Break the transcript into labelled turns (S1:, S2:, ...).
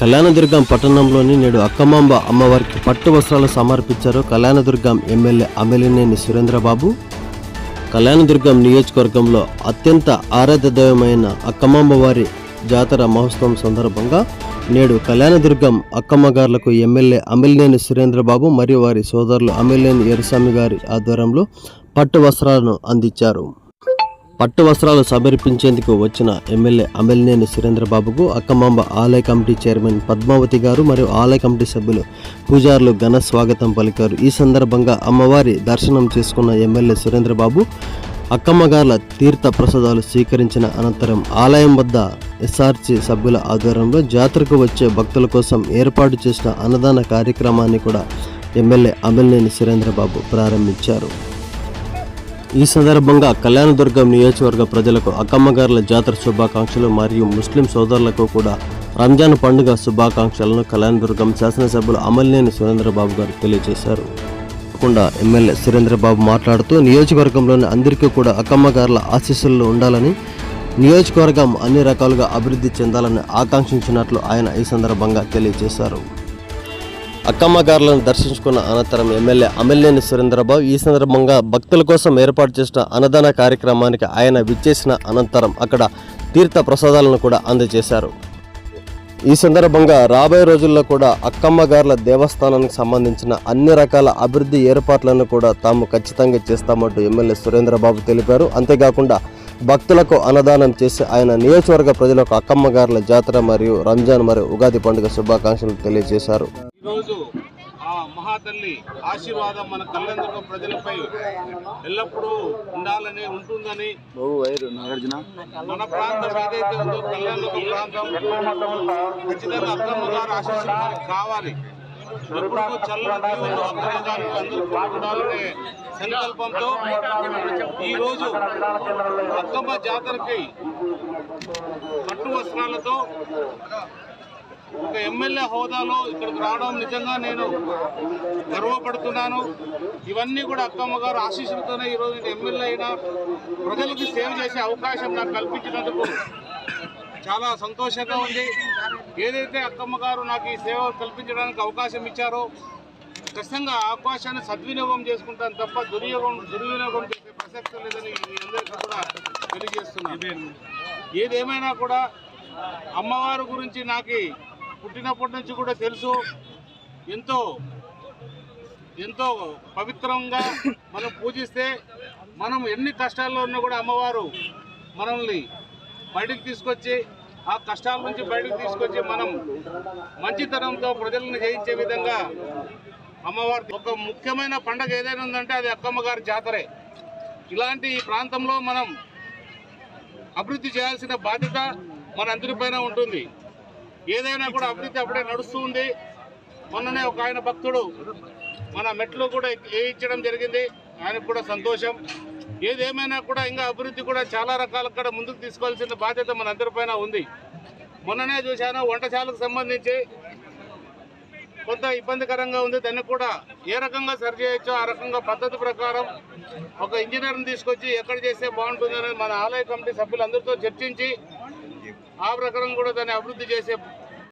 S1: కళ్యాణదుర్గం పట్టణంలోని నేడు అక్కమాంబ అమ్మవారికి పట్టు వస్త్రాలు సమర్పించారు కళ్యాణదుర్గం ఎమ్మెల్యే అమిలినేని సురేంద్రబాబు. కళ్యాణదుర్గం నియోజకవర్గంలో అత్యంత ఆరాధ్యదైవమైన అక్కమాంబవారి వారి జాతర మహోత్సవం సందర్భంగా నేడు కళ్యాణదుర్గం అక్కమ్మగారులకు ఎమ్మెల్యే అమిలినేని సురేంద్రబాబు మరియు వారి సోదరులు అమిలినేని ఎరుస్వామి గారి ఆధ్వర్యంలో పట్టు వస్త్రాలను అందించారు. పట్టు వస్త్రాలు సమర్పించేందుకు వచ్చిన ఎమ్మెల్యే అమెల్నేని సురేంద్రబాబుకు అక్కమాంబ ఆలయ కమిటీ చైర్మన్ పద్మావతి గారు మరియు ఆలయ కమిటీ సభ్యులు పూజారులు ఘన స్వాగతం పలికారు. ఈ సందర్భంగా అమ్మవారి దర్శనం చేసుకున్న ఎమ్మెల్యే సురేంద్రబాబు అక్కమ్మగార్ల తీర్థ ప్రసాదాలు స్వీకరించిన అనంతరం ఆలయం వద్ద ఎస్ఆర్సి సభ్యుల ఆధ్వర్యంలో జాతరకు వచ్చే భక్తుల కోసం ఏర్పాటు చేసిన అన్నదాన కార్యక్రమాన్ని కూడా ఎమ్మెల్యే అమిలినేని సురేంద్రబాబు ప్రారంభించారు. ఈ సందర్భంగా కళ్యాణదుర్గం నియోజకవర్గ ప్రజలకు అక్కమ్మగారుల జాతర శుభాకాంక్షలు మరియు ముస్లిం సోదరులకు కూడా రంజాన్ పండుగ శుభాకాంక్షలను కళ్యాణదుర్గం శాసనసభ్యులు అమలినేని సురేంద్రబాబు గారు తెలియజేశారు. కాకుండా ఎమ్మెల్యే సురేంద్రబాబు మాట్లాడుతూ నియోజకవర్గంలోని అందరికీ కూడా అక్కమ్మగారుల ఆశీస్సులు ఉండాలని నియోజకవర్గం అన్ని రకాలుగా అభివృద్ధి చెందాలని ఆకాంక్షించినట్లు ఆయన ఈ సందర్భంగా తెలియజేశారు. అక్కమ్మగారులను దర్శించుకున్న అనంతరం ఎమ్మెల్యే అమ్మెల్యేని సురేంద్రబాబు ఈ సందర్భంగా భక్తుల కోసం ఏర్పాటు చేసిన అన్నదాన కార్యక్రమానికి ఆయన విచ్చేసిన అనంతరం అక్కడ తీర్థ ప్రసాదాలను కూడా అందజేశారు. ఈ సందర్భంగా రాబోయే రోజుల్లో కూడా అక్కమ్మగారుల దేవస్థానానికి సంబంధించిన అన్ని రకాల అభివృద్ధి ఏర్పాట్లను కూడా తాము ఖచ్చితంగా చేస్తామంటూ ఎమ్మెల్యే సురేంద్రబాబు తెలిపారు. అంతేకాకుండా భక్తులకు అన్నదానం చేసి ఆయన నియోజకవర్గ ప్రజలకు అక్కమ్మగారుల జాతర మరియు రంజాన్ మరియు ఉగాది పండుగ శుభాకాంక్షలు తెలియజేశారు.
S2: ఈరోజు ఆ మహాతల్లి ఆశీర్వాదం మన కళ్యాణదుర్గం ప్రజలపై ఎల్లప్పుడూ ఉండాలని ఉంటుందని మన ప్రాంతం ఏదైతే ఉందో కళ్యాణదుర్గం ప్రాంతం ఖచ్చితంగా అక్కమ్మ గారు ఆశీస్సులు మనకి కావాలి. ఎప్పుడు చల్లని ఉండాలనే సంకల్పంతో ఈరోజు అక్కమ్మ జాతరకి పట్టు వస్త్రాలతో ఒక ఎమ్మెల్యే హోదాలో ఇక్కడికి రావడం నిజంగా నేను గర్వపడుతున్నాను. ఇవన్నీ కూడా అక్కమ్మ గారు ఆశీస్సులతోనే ఈరోజు నేను ఎమ్మెల్యే అయినా ప్రజలకు సేవ చేసే అవకాశం నాకు కల్పించినందుకు చాలా సంతోషంగా ఉంది. ఏదైతే అక్కమ్మ గారు నాకు ఈ సేవ కల్పించడానికి అవకాశం ఇచ్చారో ఖచ్చితంగా అవకాశాన్ని సద్వినియోగం చేసుకుంటాను తప్ప దుర్యోగం దుర్వినియోగం చేసే ప్రసక్తి లేదని అందరికీ కూడా తెలియజేస్తున్నాను. ఏదేమైనా కూడా అమ్మవారి గురించి నాకు పుట్టినప్పటి నుంచి కూడా తెలుసు. ఎంతో ఎంతో పవిత్రంగా మనం పూజిస్తే మనం ఎన్ని కష్టాల్లో ఉన్నా కూడా అమ్మవారు మనల్ని బయటికి తీసుకొచ్చి ఆ కష్టాల నుంచి బయటకు తీసుకొచ్చి మనం మంచితనంతో ప్రజలను జయించే విధంగా అమ్మవారి ఒక ముఖ్యమైన పండగ ఏదైనా ఉందంటే అది అక్కమ్మగారి జాతరే. ఇలాంటి ఈ ప్రాంతంలో మనం అభివృద్ధి చేయాల్సిన బాధ్యత మన అందరిపైన ఉంటుంది. ఏదైనా కూడా అభివృద్ధి అప్పుడే నడుస్తూ ఉంది. మొన్ననే ఒక ఆయన భక్తుడు మన మెట్లు కూడా వేయించడం జరిగింది. ఆయనకు కూడా సంతోషం. ఏదేమైనా కూడా ఇంకా అభివృద్ధి కూడా చాలా రకాల కూడా ముందుకు తీసుకోవాల్సిన బాధ్యత మన అందరిపైన ఉంది. మొన్ననే చూశాను వంటశాలకు సంబంధించి కొంత ఇబ్బందికరంగా ఉంది. దాన్ని కూడా ఏ రకంగా సరి చేయొచ్చో ఆ రకంగా పద్ధతి ప్రకారం ఒక ఇంజనీర్ని తీసుకొచ్చి ఎక్కడ చేస్తే బాగుంటుంది అనేది మన ఆలయ కమిటీ సభ్యులందరితో చర్చించి ఆ ప్రకారం కూడా దాన్ని అభివృద్ధి చేసే